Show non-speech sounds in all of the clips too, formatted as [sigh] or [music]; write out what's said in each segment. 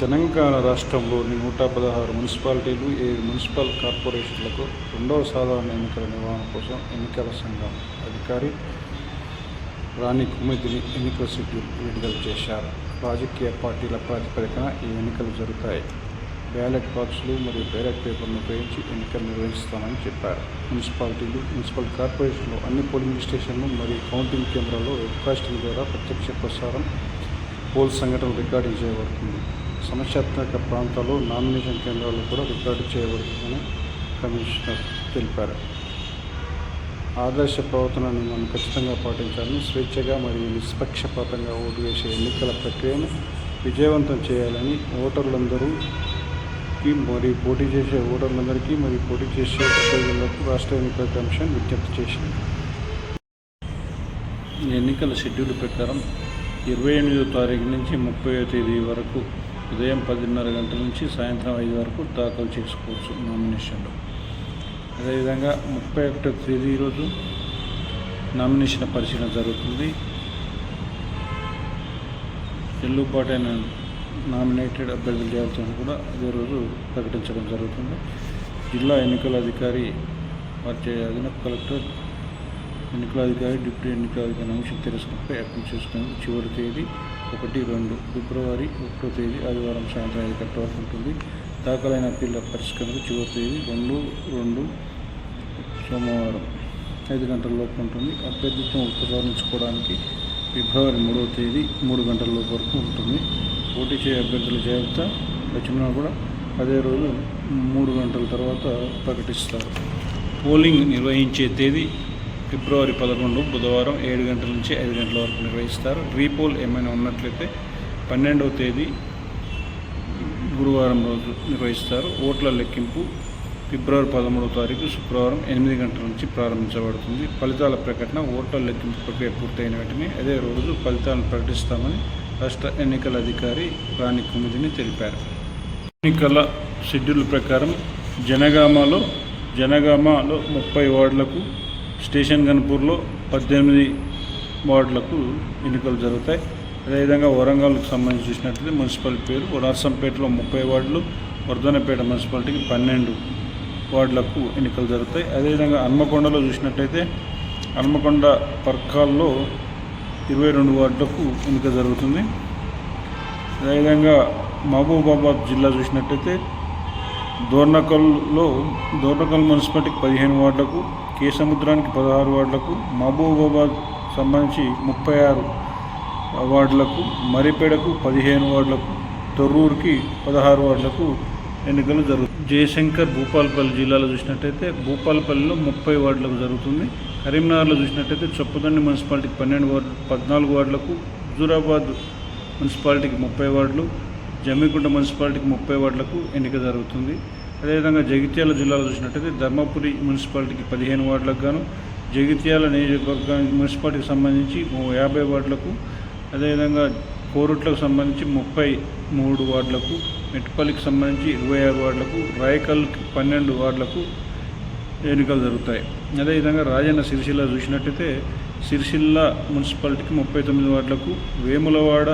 తెలంగాణ రాష్ట్రంలోని నూట పదహారు మున్సిపాలిటీలు ఏడు మున్సిపల్ కార్పొరేషన్లకు రెండవ సాధారణ ఎన్నికల నిర్వహణ కోసం ఎన్నికల సంఘం అధికారి రాణి కుమిదిని ఎన్నికల షెడ్యూల్ విడుదల చేశారు. రాజకీయ పార్టీల ప్రాతిపదికన ఈ ఎన్నికలు జరుగుతాయి. బ్యాలెట్ బాక్సులు మరియు బ్యాలెట్ పేపర్ను ఉపయోగించి ఎన్నికలు నిర్వహిస్తామని చెప్పారు. మున్సిపాలిటీలు మున్సిపల్ కార్పొరేషన్లు అన్ని పోలింగ్ స్టేషన్లు మరియు కౌంటింగ్ కేంద్రాల్లో వెబ్కాస్టింగ్ ద్వారా ప్రత్యక్ష ప్రసారం పోల్ సంఘటనలు రికార్డింగ్ చేయబడుతుంది. సమస్యాత్మక ప్రాంతాల్లో నామినేషన్ కేంద్రాలు కూడా రికార్డు చేయబడుతుందని కమిషనర్ తెలిపారు. ఆదర్శ ప్రవర్తనను మనం ఖచ్చితంగా పాటించాలని స్వేచ్ఛగా మరియు నిష్పక్షపాతంగా ఓటు వేసే ఎన్నికల ప్రక్రియను విజయవంతం చేయాలని ఓటర్లందరూకి మరియు పోటీ చేసే ఓటర్లందరికీ మరియు పోటీ చేసే అభ్యర్థులకు రాష్ట్ర ఎన్నికల కమిషన్ విజ్ఞప్తి చేసింది. ఈ ఎన్నికల షెడ్యూల్ ప్రకారం ఇరవై ఎనిమిదో తారీఖు నుంచి ముప్పై తేదీ వరకు ఉదయం పదిన్నర గంటల నుంచి సాయంత్రం ఐదు వరకు దాఖలు చేసుకోవచ్చు నామినేషన్లు. అదేవిధంగా ముప్పై ఒకటో తేదీ రోజు నామినేషన్ పరిశీలన జరుగుతుంది. చెల్లుబాటైన నామినేటెడ్ అభ్యర్థుల జాబితాను కూడా అదే రోజు ప్రకటించడం జరుగుతుంది. జిల్లా ఎన్నికల అధికారి వారి అదనపు కలెక్టర్ ఎన్నికల అధికారి డిప్యూటీ ఎన్నికల అధికారి అంశం తిరస్కరణపై అప్పీల్ చేసుకునేందుకు చివరి తేదీ ఒకటి రెండు ఫిబ్రవరి ఒకటో తేదీ ఆదివారం సాయంత్రం ఐదు గంటల వరకు ఉంటుంది. దాఖలైన అప్పీళ్ళ పరిష్కరణకు చివరి తేదీ రెండు రెండు సోమవారం ఐదు గంటల లోపు ఉంటుంది. అభ్యర్థిత్వం ఉపసంహరించుకోవడానికి ఫిబ్రవరి మూడవ తేదీ మూడు గంటల లోపు వరకు ఉంటుంది. పోటీ చేయ అభ్యర్థుల జాబితా వచ్చినా కూడా అదే రోజు మూడు గంటల తర్వాత ప్రకటిస్తారు. పోలింగ్ నిర్వహించే తేదీ ఫిబ్రవరి పదకొండు బుధవారం ఏడు గంటల నుంచి ఐదు గంటల వరకు నిర్వహిస్తారు. రీపోల్ ఏమైనా ఉన్నట్లయితే పన్నెండవ తేదీ గురువారం రోజు నిర్వహిస్తారు. ఓట్ల లెక్కింపు ఫిబ్రవరి పదమూడవ తారీఖు శుక్రవారం ఎనిమిది గంటల నుంచి ప్రారంభించబడుతుంది. ఫలితాల ప్రకటన ఓట్ల లెక్కింపు ప్రక్రియ పూర్తయిన వెంటనే అదే రోజు ఫలితాలను ప్రకటిస్తామని రాష్ట్ర ఎన్నికల అధికారి రాణి కుమిదిని తెలిపారు. ఎన్నికల షెడ్యూల్ ప్రకారం జనగామలో జనగామలో ముప్పై వార్డులకు స్టేషన్ గన్పూర్లో పద్దెనిమిది వార్డులకు ఎన్నికలు జరుగుతాయి. అదేవిధంగా వరంగల్కి సంబంధించి చూసినట్లయితే మున్సిపల్ పేరు నర్సంపేటలో ముప్పై వార్డులు వర్ధనపేట మున్సిపాలిటీకి పన్నెండు వార్డులకు ఎన్నికలు జరుగుతాయి. అదేవిధంగా హన్మకొండలో చూసినట్టయితే హన్మకొండ పర్కాల్లో ఇరవై రెండు వార్డులకు ఎన్నిక జరుగుతుంది. అదేవిధంగా మహబూబాబాద్ జిల్లా చూసినట్టయితే దోర్నకల్లో దోర్నకల్ మున్సిపాలిటీకి పదిహేను వార్డులకు కేసముద్రానికి పదహారు వార్డులకు మహబూబాబాద్ సంబంధించి ముప్పై ఆరు వార్డులకు మరిపేడకు పదిహేను వార్డులకు తొర్రూరుకి పదహారు వార్డులకు ఎన్నికలు జరుగుతాయి జయశంకర్ భూపాలపల్లి జిల్లాలో చూసినట్టయితే భూపాలపల్లిలో ముప్పై వార్డులకు జరుగుతుంది. కరీంనగర్లో చూసినట్టయితే చొప్పదండి మున్సిపాలిటీకి పన్నెండు వార్డు పద్నాలుగు వార్డులకు హుజూరాబాద్ మున్సిపాలిటీకి ముప్పై వార్డులు జమ్మికుంట మున్సిపాలిటీకి ముప్పై వార్డులకు ఎన్నిక జరుగుతుంది. అదేవిధంగా జగిత్యాల జిల్లాలో చూసినట్టయితే ధర్మపురి మున్సిపాలిటీకి పదిహేను వార్డులకు గాను జగిత్యాల నియోజకవర్గానికి మున్సిపాలిటీకి సంబంధించి యాభై వార్డులకు అదేవిధంగా కోరుట్లకు సంబంధించి ముప్పై మూడు వార్డులకు మెట్పల్లికి సంబంధించి ఇరవై ఆరు వార్డులకు రాయకల్కి పన్నెండు వార్డులకు ఎన్నికలు జరుగుతాయి. అదేవిధంగా రాజన్న సిరిసిల్ల చూసినట్టయితే సిరిసిల్ల మున్సిపాలిటీకి ముప్పై తొమ్మిది వార్డులకు వేములవాడ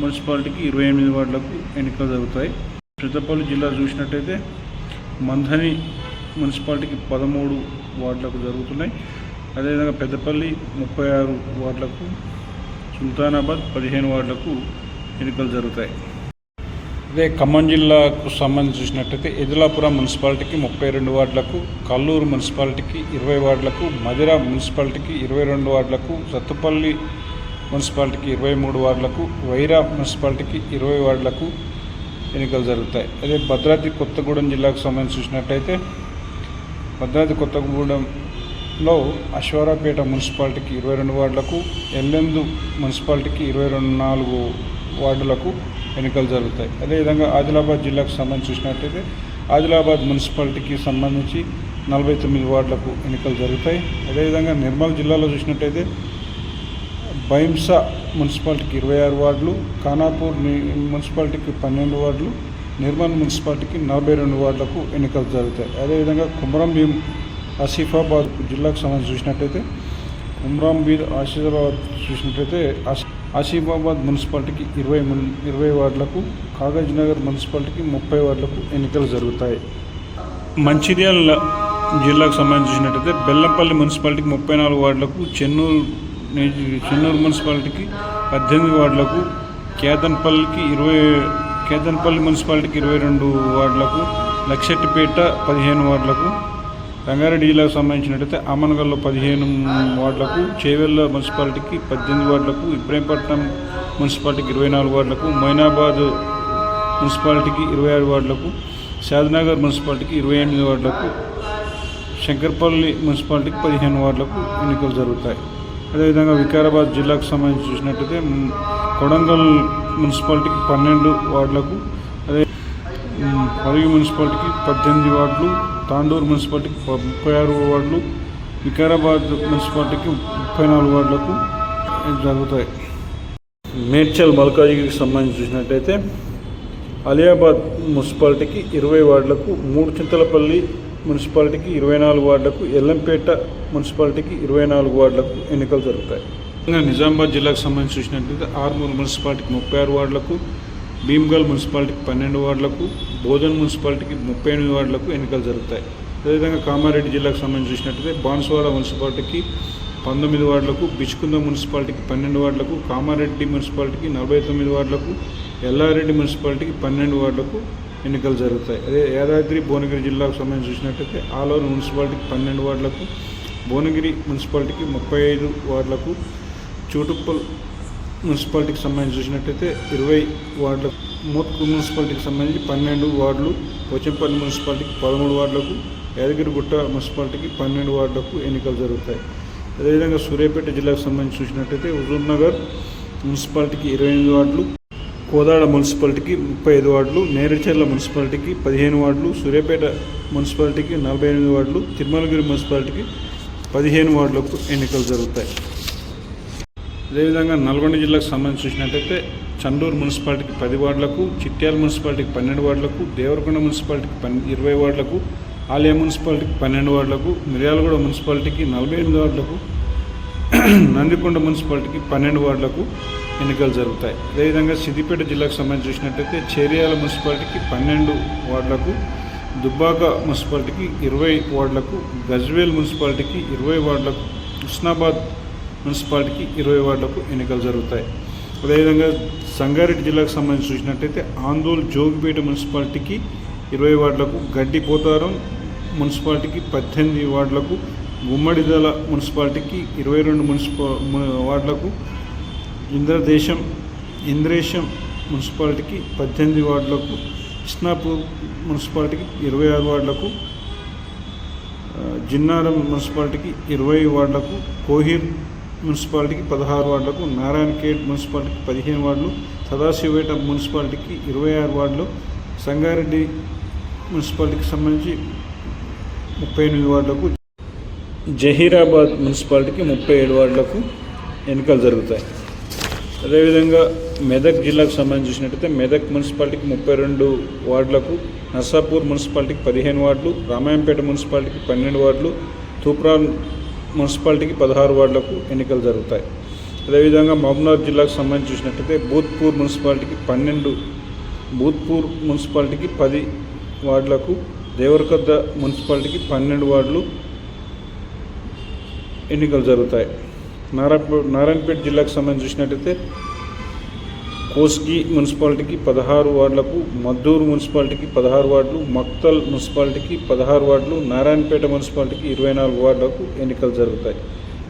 మున్సిపాలిటీకి ఇరవై ఎనిమిది వార్డులకు ఎన్నికలు జరుగుతాయి. పెద్దపల్లి జిల్లా చూసినట్టయితే మంథని మున్సిపాలిటీకి పదమూడు వార్డులకు జరుగుతున్నాయి. అదేవిధంగా పెద్దపల్లి ముప్పై ఆరు వార్డులకు సుల్తానాబాద్ పదిహేను వార్డులకు ఎన్నికలు జరుగుతాయి. అదే ఖమ్మం జిల్లాకు సంబంధించి చూసినట్టయితే ఎదులాపురం మున్సిపాలిటీకి ముప్పై రెండు వార్డులకు కల్లూరు మున్సిపాలిటీకి ఇరవై వార్డులకు మధిర మున్సిపాలిటీకి ఇరవై రెండు వార్డులకు సత్తుపల్లి మున్సిపాలిటీకి ఇరవై మూడు వార్డులకు వైరా మున్సిపాలిటీకి ఇరవై వార్డులకు ఎన్నికలు జరుగుతాయి. అదే భద్రాద్రి కొత్తగూడెం జిల్లాకు సంబంధించి చూసినట్టయితే భద్రాద్రి కొత్తగూడెంలో అశ్వారాపేట మున్సిపాలిటీకి ఇరవై రెండు వార్డులకు ఎల్లెందు మున్సిపాలిటీకి ఇరవై రెండు నాలుగు వార్డులకు ఎన్నికలు జరుగుతాయి. అదేవిధంగా ఆదిలాబాద్ జిల్లాకు సంబంధించి చూసినట్టయితే ఆదిలాబాద్ మున్సిపాలిటీకి సంబంధించి నలభై తొమ్మిది వార్డులకు ఎన్నికలు జరుగుతాయి. అదేవిధంగా నిర్మల్ జిల్లాలో చూసినట్టయితే బైంస మున్సిపాలిటీకి ఇరవై ఆరు వార్డులు ఖానాపూర్ మున్సిపాలిటీకి పన్నెండు వార్డులు నిర్మల్ మున్సిపాలిటీకి నలభై రెండు వార్డులకు ఎన్నికలు జరుగుతాయి. అదేవిధంగా కుమరం భీం ఆసిఫాబాద్ జిల్లాకు సంబంధించి చూసినట్టయితే కుమరం బీద్ ఆసిఫాబాద్ చూసినట్టయితే ఆసిఫాబాద్ మున్సిపాలిటీకి ఇరవై ఇరవై వార్డులకు కాగజ్ నగర్ మున్సిపాలిటీకి ముప్పై వార్డులకు ఎన్నికలు జరుగుతాయి. మంచిర్యాల జిల్లాకు సంబంధించి చూసినట్టయితే బెల్లంపల్లి మున్సిపాలిటీకి ముప్పై నాలుగు వార్డులకు చెన్నూరు చెన్నూరు మున్సిపాలిటీకి పద్దెనిమిది వార్డులకు కేదన్పల్లికి ఇరవై కేదన్పల్లి మున్సిపాలిటీకి ఇరవై రెండు వార్డులకు లక్షెట్టిపేట పదిహేను వార్డులకు రంగారెడ్డి జిల్లాకు సంబంధించినట్టయితే ఆమనగల్లో పదిహేను వార్డులకు చేవెళ్ళ మున్సిపాలిటీకి పద్దెనిమిది వార్డులకు ఇబ్రాహీంపట్నం మున్సిపాలిటీకి ఇరవై నాలుగు వార్డులకు మైనాబాద్ మున్సిపాలిటీకి ఇరవై ఆరు వార్డులకు షాద్నగర్ మున్సిపాలిటీకి ఇరవై ఎనిమిది వార్డులకు శంకర్పల్లి మున్సిపాలిటీకి పదిహేను వార్డులకు ఎన్నికలు జరుగుతాయి. అదేవిధంగా వికారాబాద్ జిల్లాకు సంబంధించి చూసినట్టయితే కొడంగల్ మున్సిపాలిటీకి పన్నెండు వార్డులకు అదే పరుగు మున్సిపాలిటీకి పద్దెనిమిది వార్డులు తాండూరు మున్సిపాలిటీకి ముప్పై ఆరు వార్డులు వికారాబాద్ మున్సిపాలిటీకి ముప్పై నాలుగు వార్డులకు జరుగుతాయి. మేడ్చల్ మల్కాజిగిరికి సంబంధించి చూసినట్టయితే అలియాబాద్ మున్సిపాలిటీకి ఇరవై వార్డులకు మూడు చింతలపల్లి మున్సిపాలిటీకి ఇరవై నాలుగు వార్డులకు ఎల్లంపేట మున్సిపాలిటీకి ఇరవై నాలుగు వార్డులకు ఎన్నికలు జరుగుతాయి. ఇంకా నిజామాబాద్ జిల్లాకు సంబంధించి చూసినట్లయితే ఆర్మూర్ మున్సిపాలిటీకి ముప్పై ఆరు వార్డులకు భీమ్గల్ మున్సిపాలిటీకి పన్నెండు వార్డులకు బోధన్ మున్సిపాలిటీకి ముప్పై ఎనిమిది వార్డులకు ఎన్నికలు జరుగుతాయి. అదేవిధంగా కామారెడ్డి జిల్లాకు సంబంధించి చూసినట్లయితే బాన్సువాడ మున్సిపాలిటీకి పంతొమ్మిది వార్డులకు బిచ్చుకుంద మున్సిపాలిటీకి పన్నెండు వార్డులకు కామారెడ్డి మున్సిపాలిటీకి నలభై తొమ్మిది వార్డులకు ఎల్లారెడ్డి మున్సిపాలిటీకి పన్నెండు వార్డులకు ఎన్నికలు జరుగుతాయి. అదే యాదాద్రి భువనగిరి జిల్లాకు సంబంధించి చూసినట్టయితే ఆలూరు మున్సిపాలిటీకి పన్నెండు వార్డులకు భువనగిరి మున్సిపాలిటీకి ముప్పై ఐదు వార్డులకు చూటుప్పల్ మున్సిపాలిటీకి సంబంధించి చూసినట్టయితే ఇరవై వార్డులకు మోత్కూరు మున్సిపాలిటీకి సంబంధించి పన్నెండు వార్డులు పోచంపల్లి మున్సిపాలిటీకి పదమూడు వార్డులకు యాదగిరిగుట్ట మున్సిపాలిటీకి పన్నెండు వార్డులకు ఎన్నికలు జరుగుతాయి. అదేవిధంగా సూర్యాపేట జిల్లాకు సంబంధించి చూసినట్టయితే హుజూర్నగర్ మున్సిపాలిటీకి ఇరవై ఎనిమిది వార్డులు కోదాడ మున్సిపాలిటీకి ముప్పై ఐదు వార్డులు నేరేచెర్ల మున్సిపాలిటీకి పదిహేను వార్డులు సూర్యాపేట మున్సిపాలిటీకి నలభై ఎనిమిది వార్డులు తిరుమలగిరి మున్సిపాలిటీకి పదిహేను వార్డులకు ఎన్నికలు జరుగుతాయి. అదేవిధంగా నల్గొండ జిల్లాకు సంబంధించి చూసినట్టయితే చండూరు మున్సిపాలిటీకి పది వార్డులకు చిట్యాల మున్సిపాలిటీకి పన్నెండు వార్డులకు దేవరకొండ మున్సిపాలిటీకి పన్ ఇరవై వార్డులకు ఆలయ మున్సిపాలిటీకి పన్నెండు వార్డులకు మిర్యాలగూడ మున్సిపాలిటీకి నలభై ఎనిమిది వార్డులకు [clears throat] నందికొండ మున్సిపాలిటీకి పన్నెండు వార్డులకు ఎన్నికలు జరుగుతాయి. అదేవిధంగా సిద్దిపేట జిల్లాకు సంబంధించి చూసినట్టయితే చేరియాల మున్సిపాలిటీకి పన్నెండు వార్డులకు దుబ్బాక మున్సిపాలిటీకి ఇరవై వార్డులకు గజ్వేల్ మున్సిపాలిటీకి ఇరవై వార్డులకు హుస్నాబాద్ మున్సిపాలిటీకి ఇరవై వార్డులకు ఎన్నికలు జరుగుతాయి. అదేవిధంగా సంగారెడ్డి జిల్లాకు సంబంధించి చూసినట్టయితే ఆందోళ్ జోగిపేట మున్సిపాలిటీకి ఇరవై వార్డులకు గడ్డిపోతారం మున్సిపాలిటీకి పద్దెనిమిది వార్డులకు గుమ్మడిదల మున్సిపాలిటీకి ఇరవై రెండు మున్సిపా వార్డులకు ఇంద్రదేశం ఇంద్రేశం మున్సిపాలిటీకి పద్దెనిమిది వార్డులకు కృష్ణాపూర్ మున్సిపాలిటీకి ఇరవై ఆరు వార్డులకు జిన్నారం మున్సిపాలిటీకి ఇరవై వార్డులకు కోహిర్ మున్సిపాలిటీకి పదహారు వార్డులకు నారాయణఖేడ్ మున్సిపాలిటీకి పదిహేను వార్డులు సదాశివపేట మున్సిపాలిటీకి ఇరవై ఆరు వార్డులు సంగారెడ్డి మున్సిపాలిటీకి సంబంధించి ముప్పై ఎనిమిది వార్డులకు జహీరాబాద్ మున్సిపాలిటీకి ముప్పై ఏడు వార్డులకు ఎన్నికలు జరుగుతాయి. అదేవిధంగా మెదక్ జిల్లాకు సంబంధించినట్టయితే మెదక్ మున్సిపాలిటీకి ముప్పై రెండు వార్డులకు నర్సాపూర్ మున్సిపాలిటీకి పదిహేను వార్డులు రామాయంపేట మున్సిపాలిటీకి పన్నెండు వార్డులు తూప్రాన్ మున్సిపాలిటీకి పదహారు వార్డులకు ఎన్నికలు జరుగుతాయి. అదేవిధంగా మహబూబ్నగర్ జిల్లాకు సంబంధించి చూసినట్టయితే భూత్పూర్ మున్సిపాలిటీకి పన్నెండు భూత్పూర్ మున్సిపాలిటీకి పది వార్డులకు దేవరకొద్ద మున్సిపాలిటీకి పన్నెండు వార్డులు ఎన్నికలు జరుగుతాయి. నారాయణ నారాయణపేట జిల్లాకు సంబంధించి చూసినట్టయితే కోస్గి మున్సిపాలిటీకి పదహారు వార్డులకు మద్దూరు మున్సిపాలిటీకి పదహారు వార్డులు మక్తల్ మున్సిపాలిటీకి పదహారు వార్డులు నారాయణపేట మున్సిపాలిటీకి ఇరవై నాలుగు వార్డులకు ఎన్నికలు జరుగుతాయి.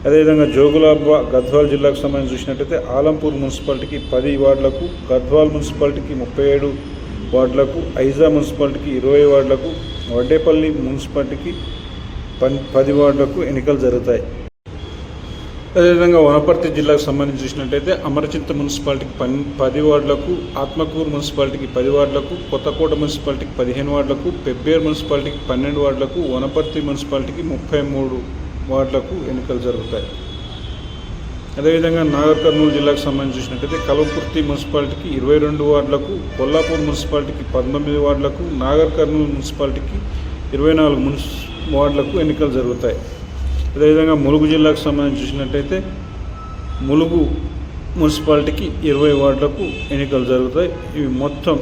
అదేవిధంగా జోగులాంబ గద్వాల్ జిల్లాకు సంబంధించి చూసినట్టయితే ఆలంపూర్ మున్సిపాలిటీకి పది వార్డులకు గద్వాల్ మున్సిపాలిటీకి ముప్పై ఏడు వార్డులకు ఐజా మున్సిపాలిటీకి ఇరవై వార్డులకు వడ్డేపల్లి మున్సిపాలిటీకి పన్ పది వార్డులకు ఎన్నికలు జరుగుతాయి. అదేవిధంగా వనపర్తి జిల్లాకు సంబంధించి చూసినట్టయితే అమరచింత మున్సిపాలిటీకి పన్ పది వార్డులకు ఆత్మకూరు మున్సిపాలిటీకి పది వార్డులకు కొత్తకోట మున్సిపాలిటీకి పదిహేను వార్డులకు పెబ్బేర్ మున్సిపాలిటీకి పన్నెండు వార్డులకు వనపర్తి మున్సిపాలిటీకి ముప్పై మూడు వార్డులకు ఎన్నికలు జరుగుతాయి. అదేవిధంగా నాగర్ కర్నూలు జిల్లాకు సంబంధించి చూసినట్టయితే కల్వకుర్తి మున్సిపాలిటీకి ఇరవై రెండు వార్డులకు కొల్లాపూర్ మున్సిపాలిటీకి పంతొమ్మిది వార్డులకు నాగర్ కర్నూలు మున్సిపాలిటీకి ఇరవై నాలుగు మున్సి వార్డులకు ఎన్నికలు జరుగుతాయి. అదేవిధంగా ములుగు జిల్లాకు సంబంధించి చూసినట్టయితే ములుగు మున్సిపాలిటీకి ఇరవై వార్డులకు ఎన్నికలు జరుగుతాయి. ఇవి మొత్తం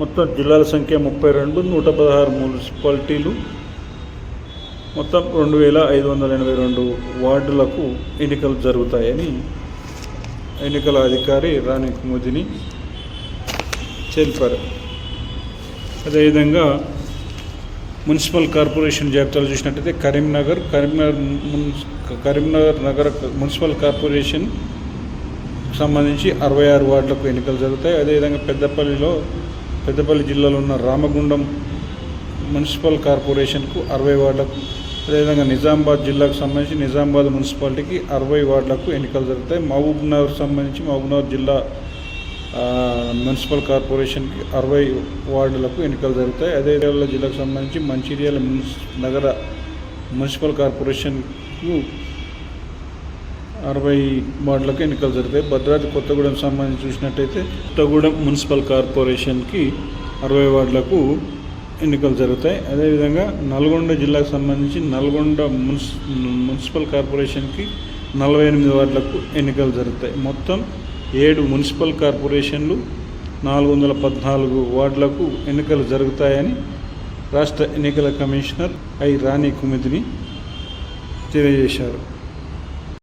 మొత్తం జిల్లాల సంఖ్య ముప్పై రెండు నూట పదహారు మున్సిపాలిటీలు. మొత్తం రెండు వేల ఐదు వందల ఎనభై రెండు వార్డులకు ఎన్నికలు జరుగుతాయని ఎన్నికల అధికారి రాణి కుముదిని తెలిపారు అదేవిధంగా మున్సిపల్ కార్పొరేషన్ జాబితాలు చూసినట్టయితే కరీంనగర్ కరీంనగర్ కరీంనగర్ నగర మున్సిపల్ కార్పొరేషన్ సంబంధించి అరవై ఆరు వార్డులకు ఎన్నికలు జరుగుతాయి. అదేవిధంగా పెద్దపల్లిలో పెద్దపల్లి జిల్లాలో ఉన్న రామగుండం మున్సిపల్ కార్పొరేషన్కు అరవై వార్డులకు అదేవిధంగా నిజామాబాద్ జిల్లాకు సంబంధించి నిజామాబాద్ మున్సిపాలిటీకి అరవై వార్డులకు ఎన్నికలు జరుగుతాయి. మహబూబ్నగర్ సంబంధించి మహబూబ్నగర్ జిల్లా మున్సిపల్ కార్పొరేషన్కి అరవై వార్డులకు ఎన్నికలు జరుగుతాయి. అదే అదేవిధంగా జిల్లాకు సంబంధించి మంచిర్యాల నగర మున్సిపల్ కార్పొరేషన్కు అరవై వార్డులకు ఎన్నికలు జరుగుతాయి. భద్రాద్రి కొత్తగూడెం సంబంధించి చూసినట్టయితే కొత్తగూడెం మున్సిపల్ కార్పొరేషన్కి అరవై వార్డులకు ఎన్నికలు జరుగుతాయి. అదేవిధంగా నల్గొండ జిల్లాకు సంబంధించి నల్గొండ మున్సి మున్సిపల్ కార్పొరేషన్కి నలభై ఎనిమిది వార్డులకు ఎన్నికలు జరుగుతాయి. మొత్తం ఏడు మున్సిపల్ కార్పొరేషన్లు నాలుగు వందల పద్నాలుగు వార్డులకు ఎన్నికలు జరుగుతాయని రాష్ట్ర ఎన్నికల కమిషనర్ ఐ రాణి కుమిదిని తెలియజేశారు.